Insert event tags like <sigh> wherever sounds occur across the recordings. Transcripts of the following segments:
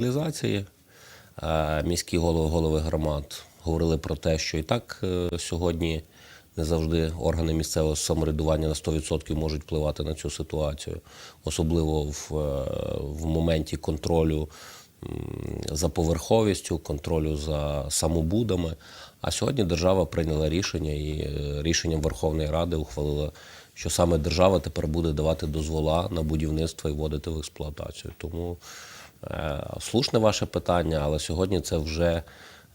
Реалізації міські голови, голови громад говорили про те, що і так е, сьогодні не завжди органи місцевого самоврядування на 100% можуть впливати на цю ситуацію, особливо в, е, в моменті контролю за поверховістю, контролю за самобудами. А сьогодні держава прийняла рішення і е, рішенням Верховної Ради ухвалила, що саме держава тепер буде давати дозвола на будівництво і вводити в експлуатацію. Тому Слушне ваше питання, але сьогодні це вже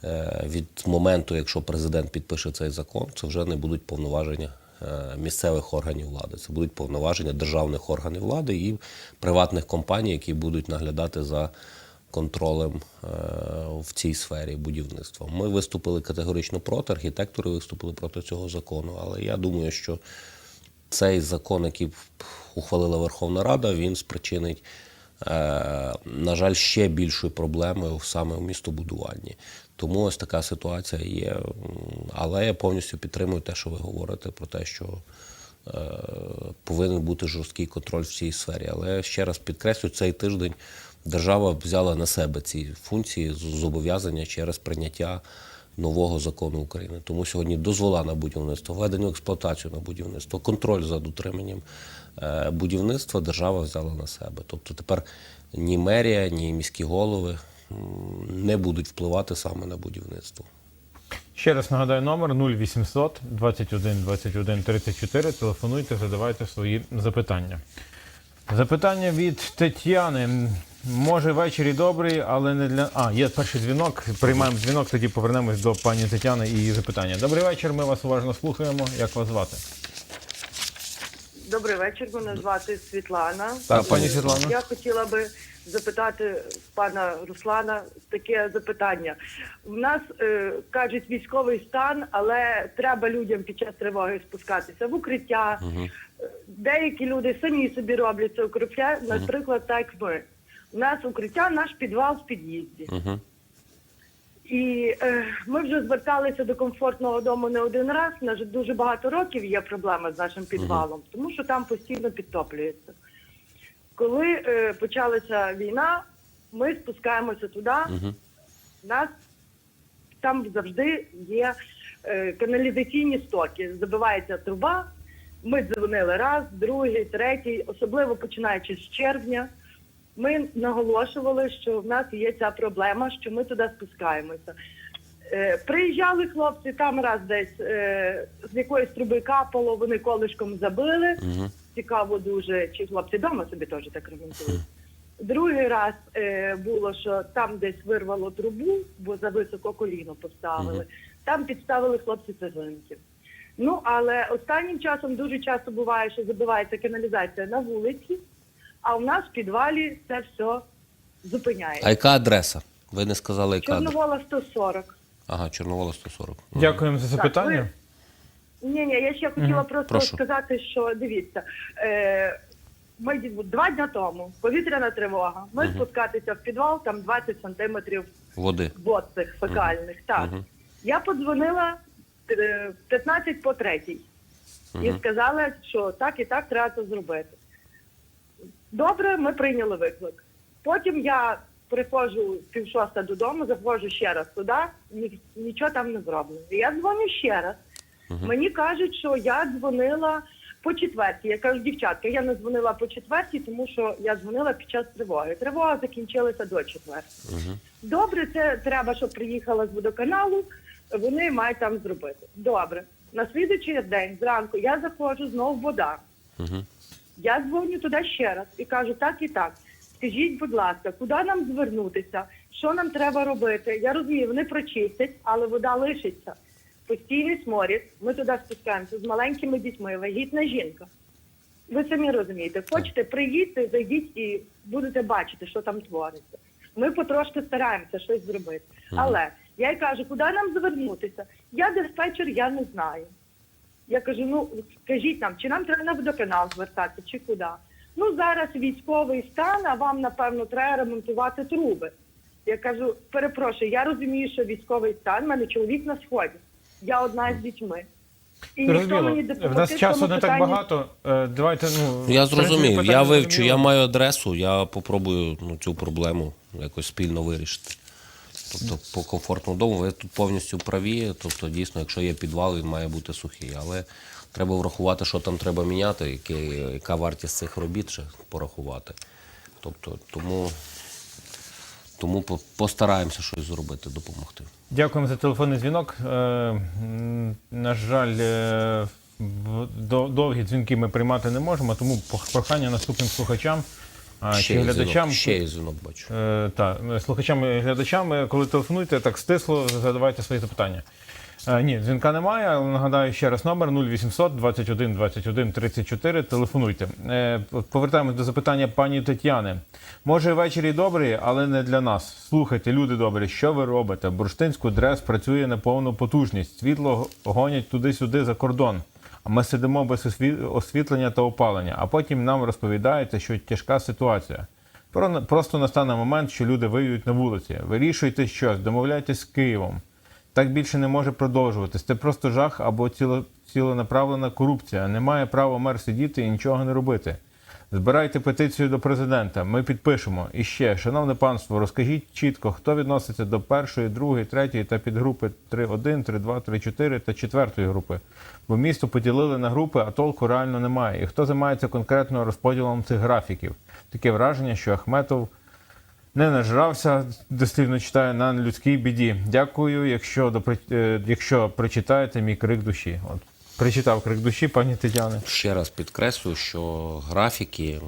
е, від моменту, якщо президент підпише цей закон, це вже не будуть повноваження е, місцевих органів влади. Це будуть повноваження державних органів влади і приватних компаній, які будуть наглядати за контролем е, в цій сфері будівництва. Ми виступили категорично проти, архітектори виступили проти цього закону, але я думаю, що цей закон, який ухвалила Верховна Рада, він спричинить, е, на жаль, ще більшої проблеми саме в містобудуванні. Тому ось така ситуація є. Але я повністю підтримую те, що ви говорите про те, що е, повинен бути жорсткий контроль в цій сфері. Але ще раз підкреслю, цей тиждень держава взяла на себе ці функції зобов'язання через прийняття нового закону України. Тому сьогодні дозвола на будівництво, введення в експлуатацію на будівництво, контроль за дотриманням е, будівництва держава взяла на себе. Тобто тепер ні мерія, ні міські голови не будуть впливати саме на будівництво. Ще раз нагадаю номер 0800 21 21 34. Телефонуйте, задавайте свої запитання. Запитання від Тетяни. Може, ввечері добрий, але не для. А, є перший дзвінок. Приймаємо дзвінок, тоді повернемось до пані Тетяни і її запитання. Добрий вечір, ми вас уважно слухаємо. Як вас звати? Добрий вечір. Мене звати Світлана. Так, пані Світлана. Я хотіла би запитати пана Руслана таке запитання. У нас е, кажуть військовий стан, але треба людям під час тривоги спускатися в укриття. Е, Деякі люди самі собі роблять це укриття, наприклад, так як ми. У нас укриття, наш підвал в під'їзді. Угу. І е, ми вже зверталися до комфортного дому не один раз. У нас дуже багато років є проблема з нашим підвалом, тому що там постійно підтоплюється. Коли е, почалася війна, ми спускаємося туди. У нас там завжди є е, каналізаційні стоки. Забивається труба. Ми дзвонили раз, другий, третій, особливо починаючи з червня. Ми наголошували, що в нас є ця проблема, що ми туди спускаємося. Е, приїжджали хлопці, там раз десь е, з якоїсь труби капало, вони колишком забили. Цікаво дуже, чи хлопці вдома собі теж так ремонтують. Другий раз е, було, що там десь вирвало трубу, бо за високо коліно поставили. Там підставили хлопці цеглинки. Ну, але останнім часом дуже часто буває, що забивається каналізація на вулиці, а у нас в підвалі це все зупиняється. А яка адреса? Ви не сказали, яка адреса? Чорновола 140. Ага, Чорновола 140. Мгм. Дякуємо за запитання. Ні, ні, я ще хотіла просто Прошу. сказати, що дивіться, е, ми ді- два дня тому повітряна тривога. Ми спускатися в підвал, там 20 сантиметрів Води. вод цих фекальних. Так. Я подзвонила е, 15 по третій і сказала, що так і так треба це зробити. Добре, ми прийняли виклик. Потім я приходжу пів шоста додому, заходжу ще раз туди, ні, нічого там не зроблено. Я дзвоню ще раз. Мені кажуть, що я дзвонила по четвертій. Я кажу, дівчатка, я не дзвонила по четвертій, тому що я дзвонила під час тривоги. Тривога закінчилася до четвертої. Добре, це треба, щоб приїхала з водоканалу. Вони мають там зробити. Добре. На слідуючий день зранку я заходжу знову вода. Я дзвоню туди ще раз і кажу, так і так. Скажіть, будь ласка, куди нам звернутися? Що нам треба робити? Я розумію, вони прочистять, але вода лишиться. Постійний сморід. Ми туди спускаємося з маленькими дітьми, вагітна жінка. Ви самі розумієте, хочете, приїдьте, зайдіть і будете бачити, що там твориться. Ми потрошки стараємося щось зробити. Але я й кажу, куди нам звернутися? Я диспетчер, я не знаю. Я кажу, ну скажіть нам, чи нам треба на водоканал звертатися, чи куди? Ну зараз військовий стан, а вам напевно треба ремонтувати труби. Я кажу, перепрошую, я розумію, що військовий стан, в мене чоловік на сході. Я одна з дітьми. І ніхто мені В допомогти нас часу не так багато. Е, Давайте, ну. Я зрозумів. Я вивчу, я маю адресу, я попробую ну, цю проблему якось спільно вирішити. Тобто по комфортному дому ви тут повністю праві. Тобто, дійсно, якщо є підвал, він має бути сухий. Але треба врахувати, що там треба міняти, яке- яка вартість цих робіт ще порахувати. Тобто, тому, тому постараємося щось зробити, допомогти. Дякуємо за телефонний дзвінок. Е, На жаль, е, в- до- довгі дзвінки ми приймати не можемо, тому прохання наступним слухачам а, Ще чи глядачам. ще є дзвінок бачу. Е, так, слухачам і глядачам, е, коли телефонуєте, так стисло, задавайте свої запитання. Е, ні, дзвінка немає, але нагадаю ще раз номер 0800 21 21 34. Телефонуйте. Е, повертаємось до запитання пані Тетяни. Може, ввечері добрий, але не для нас. Слухайте, люди добрі, що ви робите? Бурштинську дрес працює на повну потужність. Світло гонять туди-сюди за кордон. Ми сидимо без освітлення та опалення, а потім нам розповідаєте, що тяжка ситуація. Про- Просто настане момент, що люди виють на вулиці. Вирішуйте щось, домовляйтесь з Києвом. Так більше не може продовжуватись. Це просто жах або ціло, ціленаправлена корупція. Немає права мер сидіти і нічого не робити. Збирайте петицію до президента. Ми підпишемо. І ще, шановне панство, розкажіть чітко, хто відноситься до першої, другої, третьої та підгрупи 3.1, 3.2, 3.4 та четвертої групи. Бо місто поділили на групи, а толку реально немає. І хто займається конкретно розподілом цих графіків? Таке враження, що Ахметов не нажрався, дослівно читає на людській біді. Дякую, якщо допри- е, якщо прочитаєте мій крик душі. От прочитав крик душі, пані Тетяни. Ще раз підкреслю, що графіки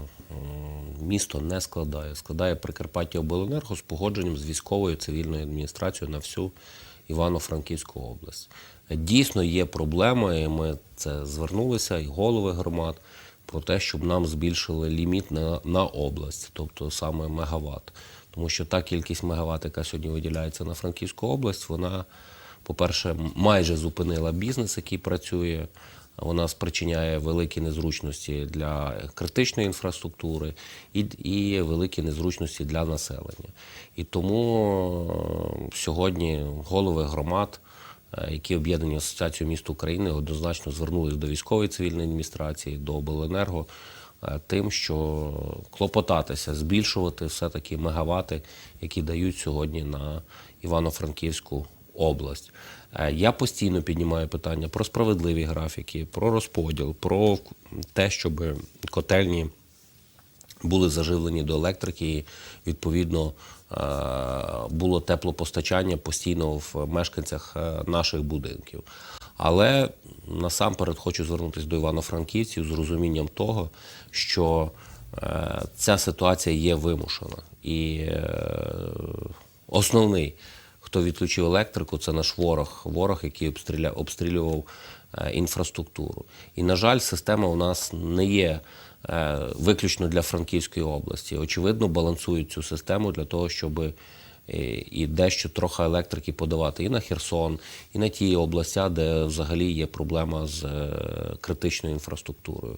місто не складає. Складає Прикарпаття Обленерго з погодженням з військовою цивільною адміністрацією на всю Івано-Франківську область. Дійсно є проблема, і ми це звернулися, і голови громад, про те, щоб нам збільшили ліміт на, на область, тобто саме мегаватт. Тому що та кількість мегаватт, яка сьогодні виділяється на Франківську область, вона, по-перше, майже зупинила бізнес, який працює. Вона спричиняє великі незручності для критичної інфраструктури і, і великі незручності для населення. І тому е, сьогодні голови громад, які об'єднані Асоціацією міст України, однозначно звернулись до військової цивільної адміністрації, до обленерго е, тим, що клопотатися, збільшувати все-таки мегавати, які дають сьогодні на Івано-Франківську область. Е, Я постійно піднімаю питання про справедливі графіки, про розподіл, про те, щоб котельні були заживлені до електрики, і відповідно е, було теплопостачання постійно в мешканцях е, наших будинків. Але насамперед хочу звернутися до Івано-Франківців з розумінням того, що е, ця ситуація є вимушена. І е, основний, хто відключив електрику, це наш ворог, ворог, який обстрілював е, інфраструктуру. І, на жаль, система у нас не є е, виключно для Франківської області. Очевидно, балансують цю систему для того, щоб е, і дещо трохи електрики подавати і на Херсон, і на ті області, де взагалі є проблема з е, критичною інфраструктурою.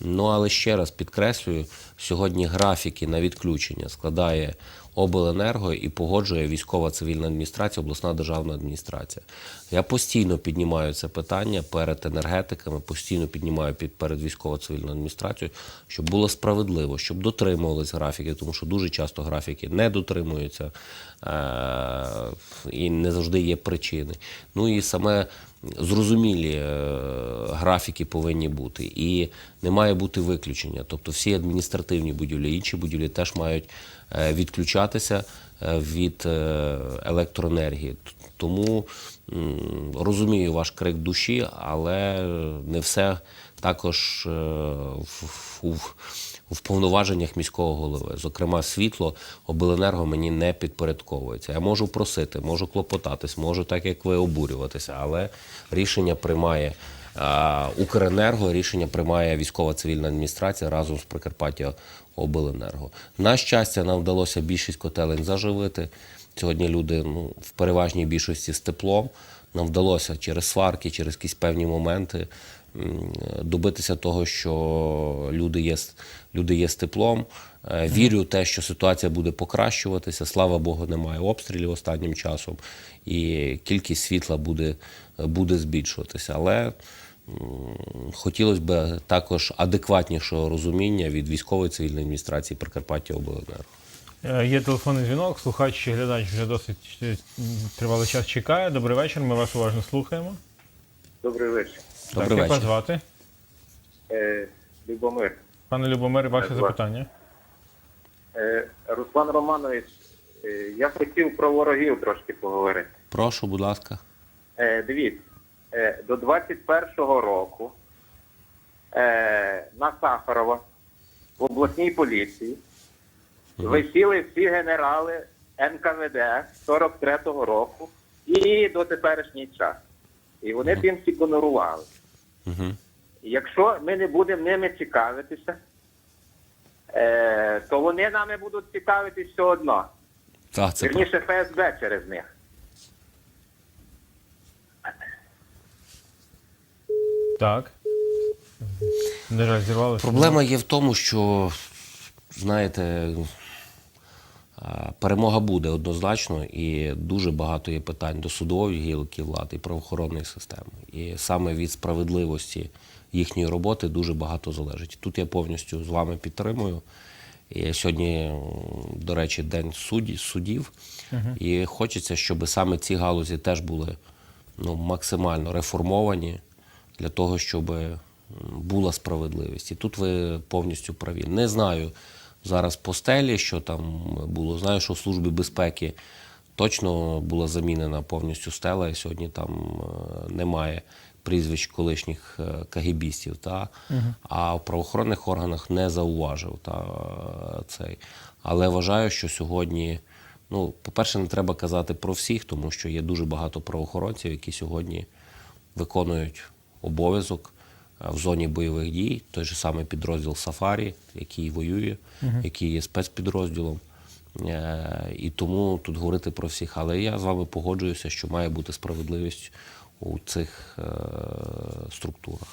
Ну але ще раз підкреслюю, сьогодні графіки на відключення складає обленерго і погоджує військова цивільна адміністрація, обласна державна адміністрація. Я постійно піднімаю це питання перед енергетиками, постійно піднімаю під перед військово цивільною адміністрацією, щоб було справедливо, щоб дотримувались графіки, тому що дуже часто графіки не дотримуються е- і не завжди є причини. Ну і саме зрозумілі е, графіки повинні бути. І не має бути виключення. Тобто всі адміністративні будівлі, інші будівлі теж мають е, відключатися е, від електроенергії. Тому розумію ваш крик душі, але не все також е, в, повноваженнях міського голови. Зокрема, світло обленерго мені не підпорядковується. Я можу просити, можу клопотатись, можу так як ви обурюватися, але рішення приймає. Укренерго рішення приймає військова цивільна адміністрація разом з Прикарпаття Обленерго. На щастя, нам вдалося більшість котелень заживити. Сьогодні люди ну, в переважній більшості з теплом. Нам вдалося через сварки, через якісь певні моменти добитися того, що люди є, з- люди є з теплом. Е, Вірю в те, що ситуація буде покращуватися. Слава Богу, немає обстрілів останнім часом, і кількість світла буде, буде збільшуватися. Але хотілося б також адекватнішого розуміння від військової цивільної адміністрації Прикарпаття Обленерго. Е, Є телефонний дзвінок, слухач чи глядач вже досить е, тривалий час чекає. Добрий вечір, ми вас уважно слухаємо. Добрий вечір. Добрий так, як вас вечір. звати? Е, Любомир. Пане Любомир, ваше Так, запитання. Е, Руслан Романович, е, я хотів про ворогів трошки поговорити. Прошу, будь ласка. Е, дивіться, е, до 21-го року е, на Сахарова в обласній поліції висіли всі генерали НКВД 43-го року і до теперішній час. І вони тим всі гонорували. Угу. Якщо ми не будемо ними цікавитися, е, то вони нами будуть цікавитись все одно. Так, це Вірніше ФСБ через них. Так. На жаль, зірвалося. Проблема є в тому, що, знаєте, перемога буде однозначно, і дуже багато є питань до судової гілки влади і правоохоронної системи. І саме від справедливості їхньої роботи дуже багато залежить. Тут я повністю з вами підтримую. І сьогодні, до речі, день судді, судів. І хочеться, щоб саме ці галузі теж були ну, максимально реформовані для того, щоб була справедливість. І тут ви повністю праві. Не знаю зараз по стелі, що там було. Знаю, що в службі безпеки точно була замінена повністю стела, і сьогодні там е, немає прізвищ колишніх е, кагібістів. Та? А в правоохоронних органах не зауважив та, е, цей. Але вважаю, що сьогодні. Ну, по-перше, не треба казати про всіх, тому що є дуже багато правоохоронців, які сьогодні виконують обов'язок в зоні бойових дій. Той же самий підрозділ Сафарі, який воює, який є спецпідрозділом. Е, І тому тут говорити про всіх. Але я з вами погоджуюся, що має бути справедливість у цих е, структурах.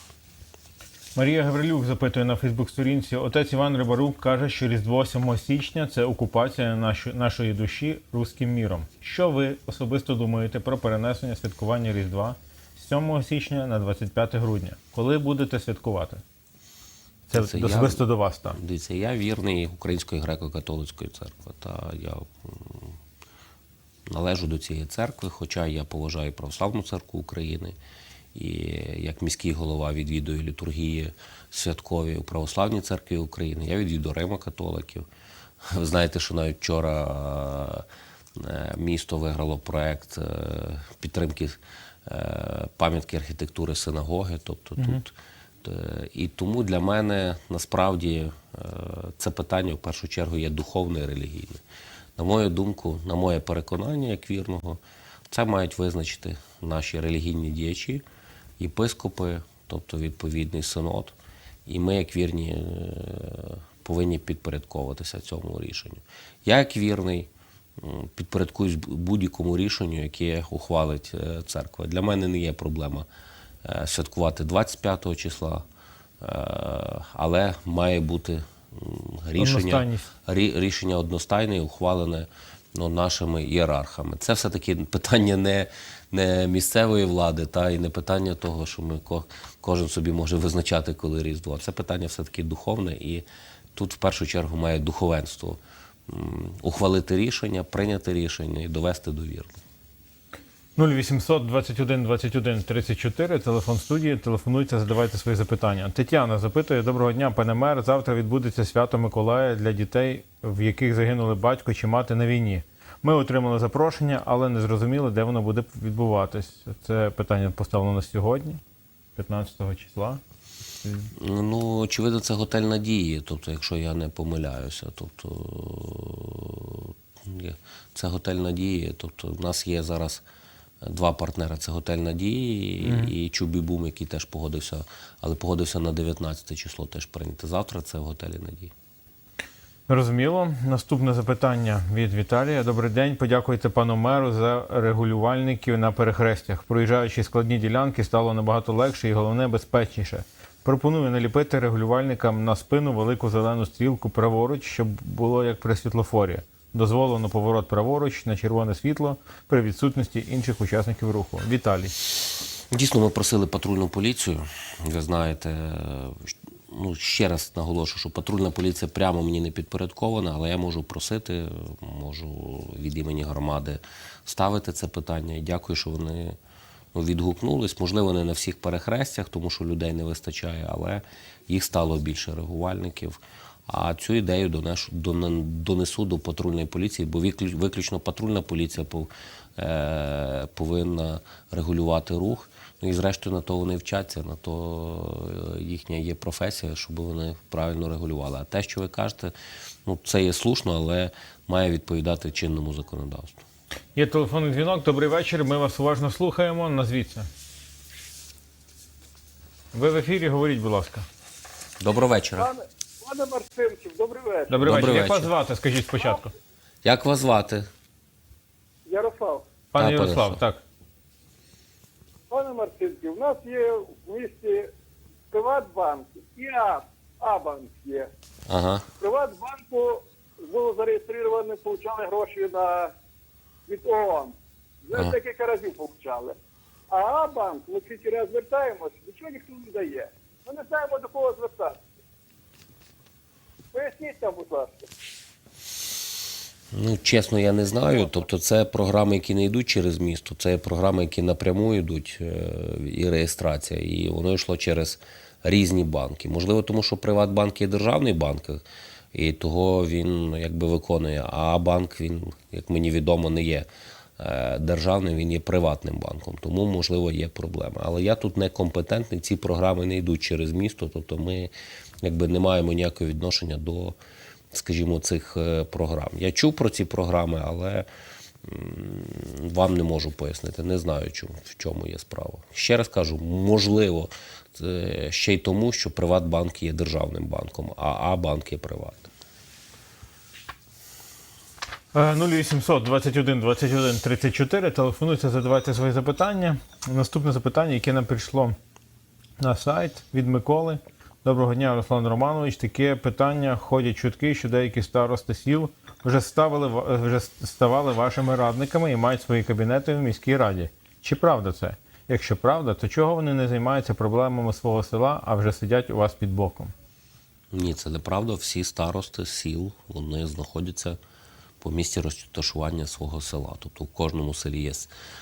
Марія Гаврилюк запитує на Фейсбук-сторінці. Отець Іван Рибарук каже, що Різдво 7 січня це окупація нашої, душі руським міром. Що ви особисто думаєте про перенесення святкування Різдва з 7 січня на 25 грудня? Коли будете святкувати? Це, Це я- особисто до вас так. Дивіться, я вірний Української греко-католицької церкви. Та я належу до цієї церкви, хоча я поважаю православну церкву України. І як міський голова відвідую літургії святкові у Православній церкві України. Я відвідую Рима католиків. Ви знаєте, що навіть вчора е, місто виграло проект е, підтримки е, пам'ятки архітектури синагоги. Тобто тут Е, І тому для мене насправді е, це питання в першу чергу є духовне і релігійне. На мою думку, на моє переконання як вірного, це мають визначити наші релігійні діячі, єпископи, тобто відповідний синод. І ми, як вірні, е, повинні підпорядковуватися цьому рішенню. Я, як вірний, підпорядкуюсь будь-якому рішенню, яке ухвалить е, церква. Для мене не є проблема е, святкувати 25 числа, е, але має бути рішення, рішення одностайне і ухвалене ну, нашими ієрархами. Це все-таки питання не, не місцевої влади, та і не питання того, що ми кожен собі може визначати, коли Різдво. Це питання все-таки духовне, і тут в першу чергу має духовенство ухвалити рішення, прийняти рішення і довести до. 0800 21 21 34, телефон студії. Телефонуйте, задавайте свої запитання. Тетяна запитує: Доброго дня, пане мер. Завтра відбудеться свято Миколая для дітей, в яких загинули батько чи мати на війні. Ми отримали запрошення, але не зрозуміли, де воно буде відбуватись. Це питання поставлено сьогодні, 15 числа. Ну, очевидно, це готель надії, тобто, якщо я не помиляюся. Тобто це готель надії. Тобто, в нас є зараз два партнери: це готель надії і Чубі Бум, який теж погодився, але погодився на 19 число теж прийняти. Завтра це в готелі надії. Зрозуміло. Наступне запитання від Віталія. Добрий день. Подякуйте пану меру за регулювальників на перехрестях. Проїжджаючи складні ділянки, стало набагато легше і головне безпечніше. Пропоную наліпити регулювальникам на спину велику зелену стрілку праворуч, щоб було як при світлофорі. Дозволено поворот праворуч на червоне світло при відсутності інших учасників руху. Віталій. Дійсно, ми просили патрульну поліцію. Ви знаєте, ну ще раз наголошую, що патрульна поліція прямо мені не підпорядкована, але я можу просити, можу від імені громади ставити це питання. І дякую, що вони ну, відгукнулись. Можливо, не на всіх перехрестях, тому що людей не вистачає, але їх стало більше регувальників. А цю ідею донесу, донесу до патрульної поліції, бо виключно патрульна поліція е, повинна регулювати рух. Ну і зрештою на то вони вчаться, на то е, їхня є професія, щоб вони правильно регулювали. А те, що ви кажете, ну це є слушно, але має відповідати чинному законодавству. Є телефонний дзвінок. Добрий вечір. Ми вас уважно слухаємо. Назвіться. Ви в ефірі, говоріть, будь ласка. Доброго вечора. Пане, Марцинків, добрий вечір. Добрий, Добрий вечір. Як вас звати? Скажіть спочатку. Як вас звати? Ярослав. Пане пане Ярослав, Ярослав. так. Пане Марцинків, у нас є в місті Приватбанк і А, А-банк є. Ага. В Приватбанку було зареєстровано, получали гроші на, від ООН. Вже Ага. декілька разів получали. А А-банк, ми тільки раз звертаємось, нічого ніхто не дає. Ми не знаємо до кого звертатися. Поясніть там, будь ласка. Ну, чесно, я не знаю. Тобто, це програми, які не йдуть через місто, це програми, які напряму йдуть, е, і реєстрація. І воно йшло через різні банки. Можливо, тому що Приватбанк є державний банк, і того він ну, якби виконує. А банк, він, як мені відомо, не є державним, він є приватним банком. Тому, можливо, є проблеми. Але я тут некомпетентний, ці програми не йдуть через місто, тобто ми якби не маємо ніякого відношення до скажімо, цих е, програм. Я чув про ці програми, але вам не можу пояснити. Не знаю, в чому є справа. Ще раз кажу, можливо, це ще й тому, що Приватбанк є державним банком, а А-банк є приватним. Е, 0800 21 21 34. Телефонуйте, задавайте свої запитання. Наступне запитання, яке нам прийшло на сайт від Миколи. Доброго дня, Руслан Романович. Таке питання ходять чутки, що деякі старости сіл вже ставили вже ставали вашими радниками і мають свої кабінети в міській раді. Чи правда це? Якщо правда, то чого вони не займаються проблемами свого села, а вже сидять у вас під боком? Ні, це неправда. Всі старости сіл вони знаходяться по місці розташування свого села. Тобто в кожному селі є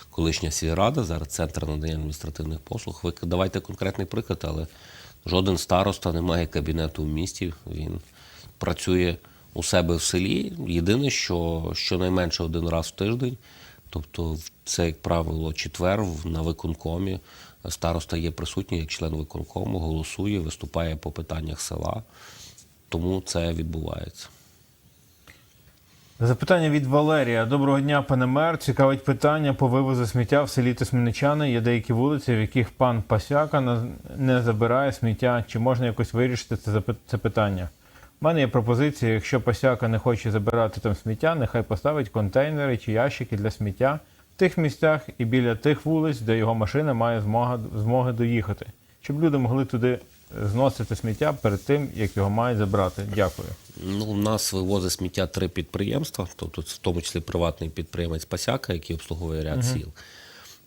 колишня сільрада, зараз центр надання адміністративних послуг. Ви давайте конкретний приклад, але жоден староста не має кабінету в місті. Він працює у себе в селі. Єдине, що щонайменше один раз в тиждень, тобто це, як правило, четвер на виконкомі. Староста є присутній як член виконкому, голосує, виступає по питаннях села. Тому це відбувається. Запитання від Валерія. Доброго дня, пане мер. Цікавить питання по вивозу сміття в селі Тисменичани. Є деякі вулиці, в яких пан Пасяка не забирає сміття. Чи можна якось вирішити це це питання? У мене є пропозиція, якщо Пасяка не хоче забирати там сміття, нехай поставить контейнери чи ящики для сміття в тих місцях і біля тих вулиць, де його машина має змога, змоги доїхати, щоб люди могли туди зносити сміття перед тим, як його мають забрати. Дякую. Ну, у нас вивозить сміття три підприємства, тобто в тому числі приватний підприємець Пасяка, який обслуговує ряд сіл.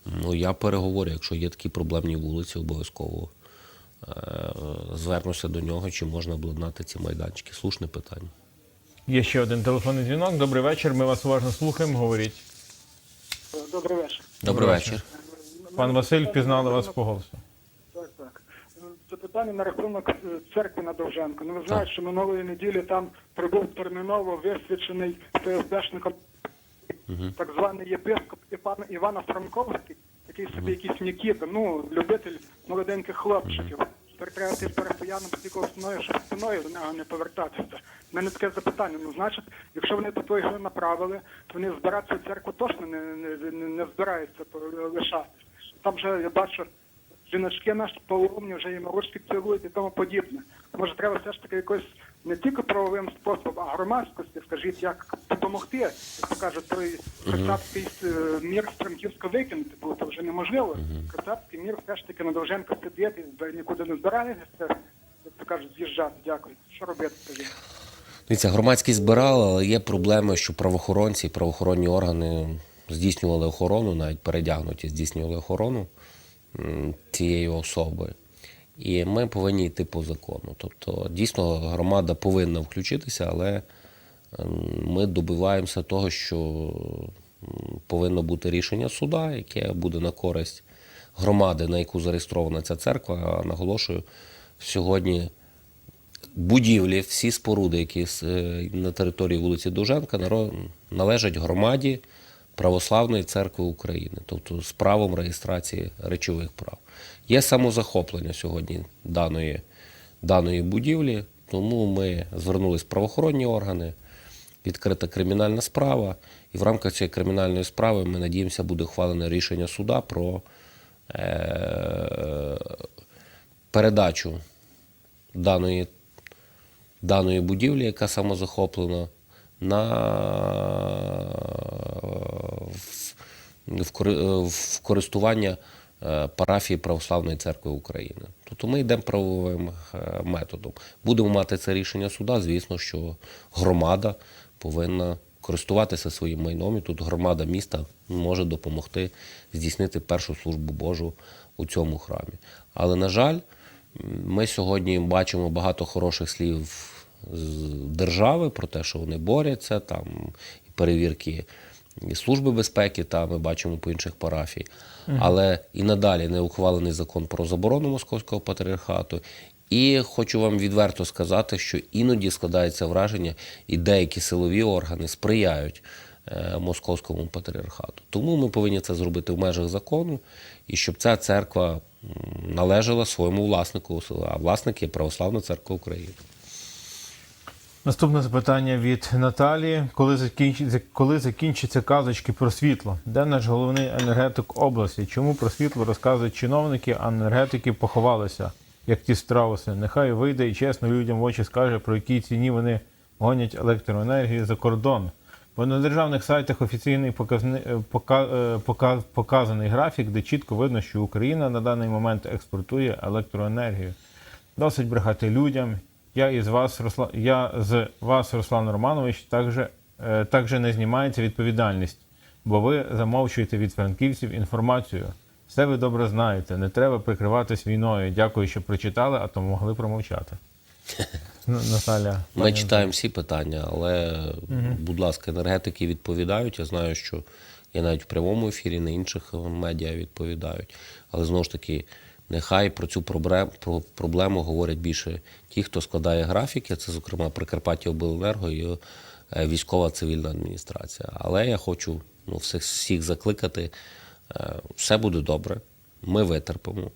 Ну, я переговорю, якщо є такі проблемні вулиці, обов'язково е- звернуся до нього, чи можна обладнати ці майданчики. Слушне питання. Є ще один телефонний дзвінок. Добрий вечір. Ми вас уважно слухаємо. Говоріть. Добрий вечір. Добрий вечір. вечір. Пан Василь впізнали вас по голосу. Так. На рахунок е, церкви на Довженко. Ну ви знаєте, що минулої неділі там прибув терміново висвячений ФСБшником так званий єпископ Іван Івана Франковський, який собі якийсь Нікіта, ну, любитель молоденьких хлопчиків. Тепер треба тим парафіянам стільки спиною, щоб спиною до нього не повертатися. У мене таке запитання. Ну, значить, якщо вони таку ігру направили, то вони збиратися в церкву точно не, не, не, не збираються по- лишати. Там же я бачу, жіночки наші поломні вже і малушки цілують і тому подібне. Може, треба все ж таки якось не тільки правовим способом, а громадськості, скажіть, як допомогти, як то кажуть, той кацапський е, мір з викинути, бо це вже неможливо. Кацапський мір все ж таки на Довженко зб- нікуди не збирається, як то кажуть, з'їжджати. Дякую. Що робити, скажіть? Дивіться, громадськість збирала, але є проблеми, що правоохоронці, правоохоронні органи здійснювали охорону, навіть передягнуті здійснювали охорону. Цієї особи. І ми повинні йти по закону. Тобто, дійсно, громада повинна включитися, але ми добиваємося того, що повинно бути рішення суда, яке буде на користь громади, на яку зареєстрована ця церква. А наголошую, сьогодні будівлі, всі споруди, які е, на території вулиці Довженка, належать громаді Православної церкви України, тобто з правом реєстрації речових прав. Є самозахоплення сьогодні даної, даної будівлі, тому ми звернулись в правоохоронні органи, відкрита кримінальна справа, і в рамках цієї кримінальної справи ми надіємося, буде ухвалене рішення суда про е- передачу даної, даної будівлі, яка самозахоплена, на в, в, кори- в користування е, парафії Православної церкви України. Тобто ми йдемо правовим е, методом. Будемо мати це рішення суда. Звісно, що громада повинна користуватися своїм майном, і тут громада міста може допомогти здійснити першу службу Божу у цьому храмі. Але, на жаль, ми сьогодні бачимо багато хороших слів з держави про те, що вони борються, там і перевірки і Служби безпеки, та ми бачимо по інших парафій. Але і надалі не ухвалений закон про заборону московського патріархату. І хочу вам відверто сказати, що іноді складається враження, і деякі силові органи сприяють е, московському патріархату. Тому ми повинні це зробити в межах закону, і щоб ця церква належала своєму власнику, а власник є Православна церква України. Наступне запитання від Наталії. Коли закінчиться, коли закінчаться казочки про світло? Де наш головний енергетик області? Чому про світло розказують чиновники, а енергетики поховалися, як ті страуси? Нехай вийде і чесно людям в очі скаже, про якій ціні вони гонять електроенергію за кордон. Бо на державних сайтах офіційний показни, е, пока, е, пока- показаний графік, де чітко видно, що Україна на даний момент експортує електроенергію. Досить брехати людям. Я із вас, Русла... я з вас, Руслан Романович, також, е, також не знімається відповідальність, бо ви замовчуєте від франківців інформацію. Все ви добре знаєте. Не треба прикриватись війною. Дякую, що прочитали, а то могли промовчати. <laughs> Ну, Наталя. Ми читаємо всі питання, але, будь ласка, енергетики відповідають. Я знаю, що я навіть в прямому ефірі, на інших медіа відповідають. Але знову ж таки, нехай про цю проблему, говорять більше ті, хто складає графіки, це, зокрема, Прикарпаття Обленерго і е, військова цивільна адміністрація. Але я хочу ну, всіх, всіх закликати, е, все буде добре, ми витерпимо.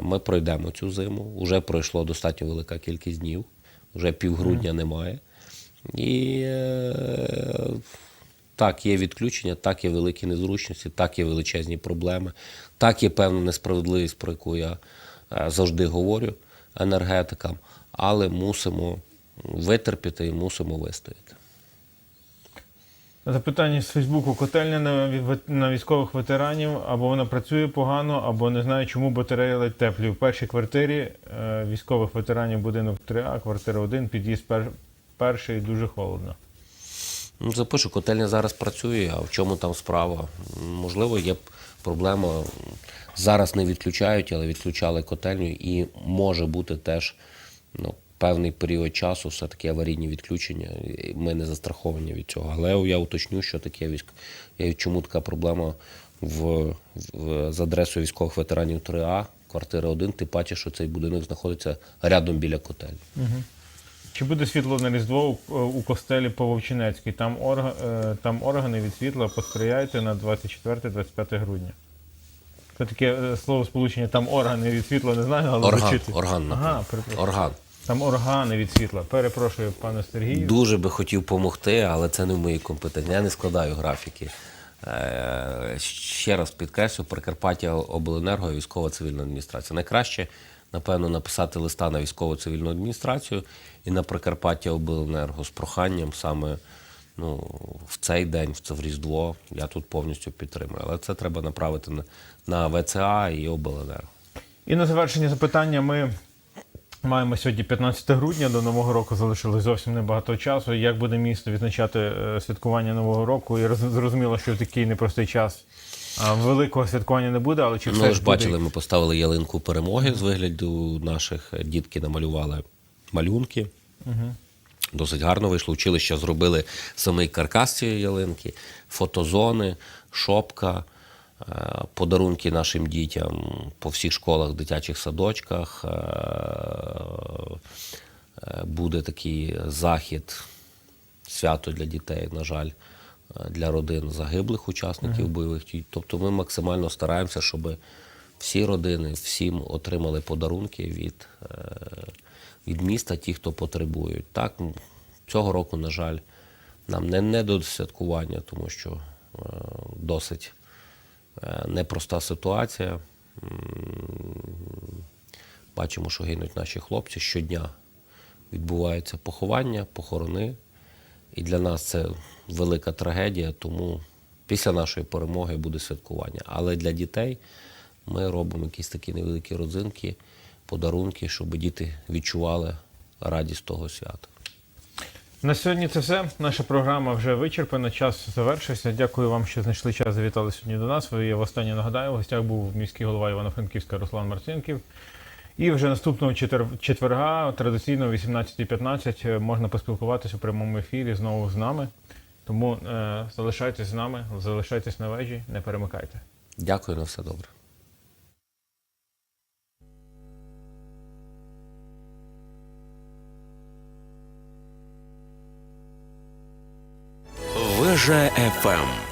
Ми пройдемо цю зиму. Уже пройшло достатньо велика кількість днів, вже півгрудня немає. І е, так, є відключення, так є великі незручності, так є величезні проблеми, так є певна несправедливість, про яку я е, завжди говорю енергетикам, але мусимо витерпіти і мусимо вистояти. Запитання з Фейсбуку. Котельня на, військових ветеранів або вона працює погано, або не знаю, чому батареї ледь теплі. В першій квартирі е, військових ветеранів будинок 3А, квартира 1, під'їзд пер, перший дуже холодно. Ну, запишу, котельня зараз працює, а в чому там справа? Можливо, є проблема. Зараз не відключають, але відключали котельню, і може бути теж ну, певний період часу все-таки аварійні відключення. Ми не застраховані від цього. Але я уточню, що таке військ. Чому така проблема в, в, з адресою військових ветеранів 3А, квартира 1, тим паче, що цей будинок знаходиться рядом біля котельні. Чи буде світло на Різдво у, у костелі по Вовчинецькій? Там, орга, е, там органи від світла посприяйте на 24-25 грудня. Це таке е, слово сполучення, там органи від світла, не знаю, але Орган, звучить. орган, Ага, орган. Там органи від світла. Перепрошую, пане Сергію. Дуже би хотів допомогти, але це не в моїй компетенції. Я не складаю графіки. Е, Ще раз підкреслю, Прикарпаття Обленерго військова цивільна адміністрація. Найкраще, напевно, написати листа на військову цивільну адміністрацію і на Прикарпаття Обленерго з проханням саме ну, в цей день, в це в Різдво. Я тут повністю підтримую. Але це треба направити на, на ВЦА і Обленерго. І на завершення запитання ми Маємо сьогодні 15 грудня, до Нового року залишилось зовсім небагато часу. Як буде місто відзначати е, святкування Нового року? І зрозуміло, що в такий непростий час а, великого святкування не буде, але чи все ви ж ж буде? бачили, ми поставили ялинку перемоги з вигляду наших. Дітки намалювали малюнки. Досить гарно вийшло. Училища зробили самий каркас цієї ялинки, фотозони, шопка, е, подарунки нашим дітям по всіх школах, дитячих садочках. Е, е, Буде такий захід, свято для дітей, на жаль, е, для родин загиблих учасників бойових дій. Тобто ми максимально стараємося, щоб всі родини, всім отримали подарунки від, е, від міста, ті, хто потребують. Так, цього року, на жаль, нам не, не до святкування, тому що е, досить е, непроста ситуація. Бачимо, що гинуть наші хлопці щодня відбуваються поховання, похорони. І для нас це велика трагедія, тому після нашої перемоги буде святкування. Але для дітей ми робимо якісь такі невеликі родзинки, подарунки, щоб діти відчували радість того свята. На сьогодні це все. Наша програма вже вичерпана. Час завершився. Дякую вам, що знайшли час. Завітали сьогодні до нас. Ви я востаннє нагадаю. В гостях був міський голова Івано-Франківська Руслан Марцинків. І вже наступного четвер- четверга, традиційно о 18.15, е, можна поспілкуватися у прямому ефірі знову з нами. Тому е, залишайтесь з нами, залишайтесь на вежі, не перемикайте. Дякую на все добре. Вежа ФМ.